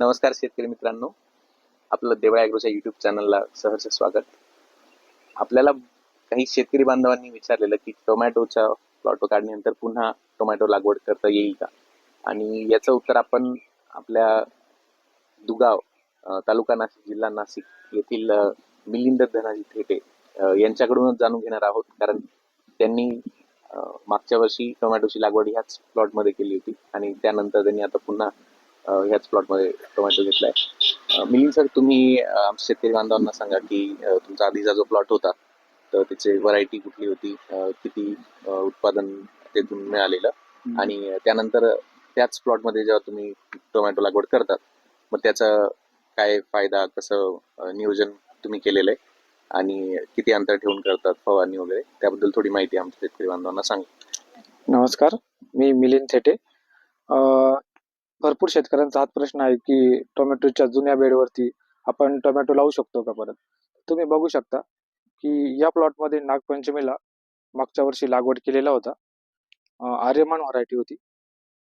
नमस्कार शेतकरी मित्रांनो. आपलं देवळा ॲग्रोच्या युट्यूब चॅनलला सहर्ष स्वागत. आपल्याला काही शेतकरी बांधवांनी विचारलेलं की टोमॅटोच्या प्लॉट काढण्यानंतर पुन्हा टोमॅटो लागवड करता येईल का? आणि याचं उत्तर आपण आपल्या दुगाव तालुका नाशिक जिल्हा नाशिक येथील मिलिंद धनाजी थेटे यांच्याकडूनच जाणून घेणार आहोत. कारण त्यांनी मागच्या वर्षी टोमॅटोची लागवड ह्याच प्लॉटमध्ये केली होती. आणि त्यानंतर त्यांनी आता पुन्हा ह्याच प्लॉटमध्ये टोमॅटो घेतलाय. मिलिंद सर तुम्ही आमच्या शेतकरी बांधवांना सांगा की तुमचा आधीचा जो प्लॉट होता तर त्याची व्हरायटी कुठली होती किती उत्पादन त्यातून मिळालेलं? आणि त्यानंतर त्याच प्लॉटमध्ये जेव्हा तुम्ही टोमॅटो लागवड करतात मग त्याचा काय फायदा कसं नियोजन तुम्ही केलेलं आहे? आणि किती अंतर ठेवून करतात फवारणी वगैरे? त्याबद्दल थोडी माहिती आमच्या शेतकरी बांधवांना सांगा. नमस्कार मी मिलिंद थेटे. भरपूर शेतकऱ्यांचा हाच प्रश्न आहे की टोमॅटोच्या जुन्या बेडवरती आपण टोमॅटो लावू शकतो का परत? तुम्ही बघू शकता की या प्लॉटमध्ये नागपंचमीला मागच्या वर्षी लागवड केलेला होता. आर्यमान व्हरायटी होती.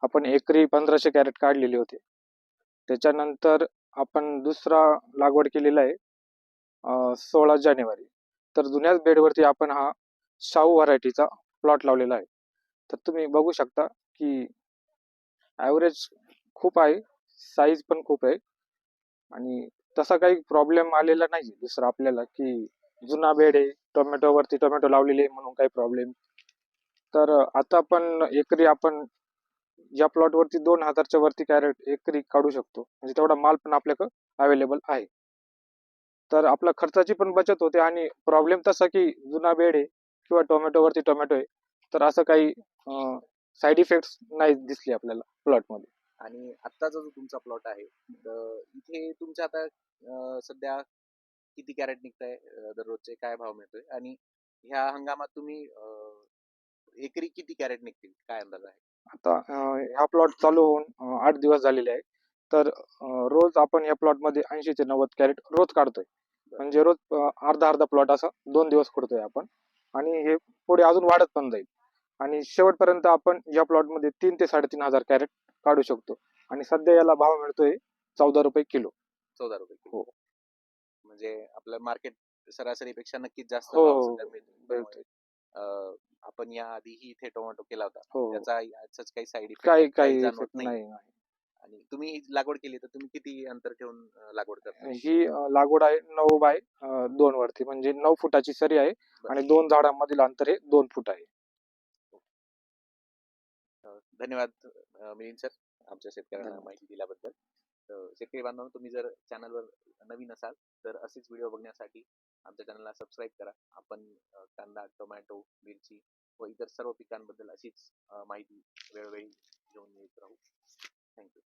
आपण एकरी पंधराशे कॅरेट काढलेले होते. त्याच्यानंतर आपण दुसरा लागवड केलेला आहे सोळा जानेवारी. तर जुन्याच बेडवरती आपण हा शाहू व्हरायटीचा प्लॉट लावलेला आहे. तर तुम्ही बघू शकता की ॲव्हरेज खूप आहे. साईज पण खूप आहे. आणि तसा काही प्रॉब्लेम आलेला नाही दुसरा आपल्याला की जुना बेड आहे टोमॅटोवरती टोमॅटो लावलेले आहे म्हणून काही प्रॉब्लेम तर आता पण एकरी आपण या प्लॉटवरती दोन हजारच्या वरती कॅरेट एकरी काढू शकतो. म्हणजे तेवढा माल पण आपल्याकडं अवेलेबल आहे. तर आपला खर्चाची पण बचत होते आणि प्रॉब्लेम तसा की जुना बेड आहे किंवा टोमॅटोवरती टोमॅटो आहे तर असं काही साईड इफेक्ट्स नाही दिसले आपल्याला प्लॉटमध्ये आणि आत्ताचा जो तुमचा प्लॉट आहे तर इथे तुमच्या आता सध्या किती कॅरेट निघताय दररोजचे? काय भाव मिळतोय? आणि ह्या हंगामात तुम्ही एकरी किती कॅरेट निघतील? काय अंदाज आहे? आता हा प्लॉट चालू होऊन आठ दिवस झालेले आहे तर रोज आपण या प्लॉटमध्ये ऐंशी ते नव्वद कॅरेट रोज काढतोय. म्हणजे रोज अर्धा अर्धा प्लॉट असा दोन दिवस करतोय आपण. आणि हे पुढे अजून वाढत पण जाईल. आणि शेवटपर्यंत आपण या प्लॉटमध्ये तीन ते साडेतीन हजार कॅरेट काढू शकतो. आणि सध्या याला भाव मिळतोय चौदा रुपये किलो. चौदा रुपये किलो. हो. म्हणजे आपलं मार्केट सरासरीपेक्षा नक्कीच जास्त हो, भाव हो, सध्या अं, आपण या आधीही इथे टोमॅटो केला होता. हो. त्याचा याचाच काही साईड काही काही जाणवत effect नाही. नाही नाही. आणि तुम्ही ही लागवड केली तर तुम्ही किती अंतर ठेवून अं, लागवड करता? ही अं, लागवड आहे नऊ बाय अं, दोन वरती. म्हणजे नऊ फुटाची सरी आहे आणि दोन झाडांमधील अंतर हे दोन फूट आहे. धन्यवाद मिलिंद सर आमच्या शेतकऱ्यांना. माहिती दिल्याबद्दल. शेतकरी बांधवांनो तुम्ही जर चॅनलवर नवीन असाल तर असेच व्हिडिओ बघण्यासाठी आमच्या चॅनलला सबस्क्राईब करा. आपण कांदा टोमॅटो मिरची व इतर सर्व पिकांबद्दल अशीच माहिती वेळोवेळी घेऊन येत राहू. थँक्यू.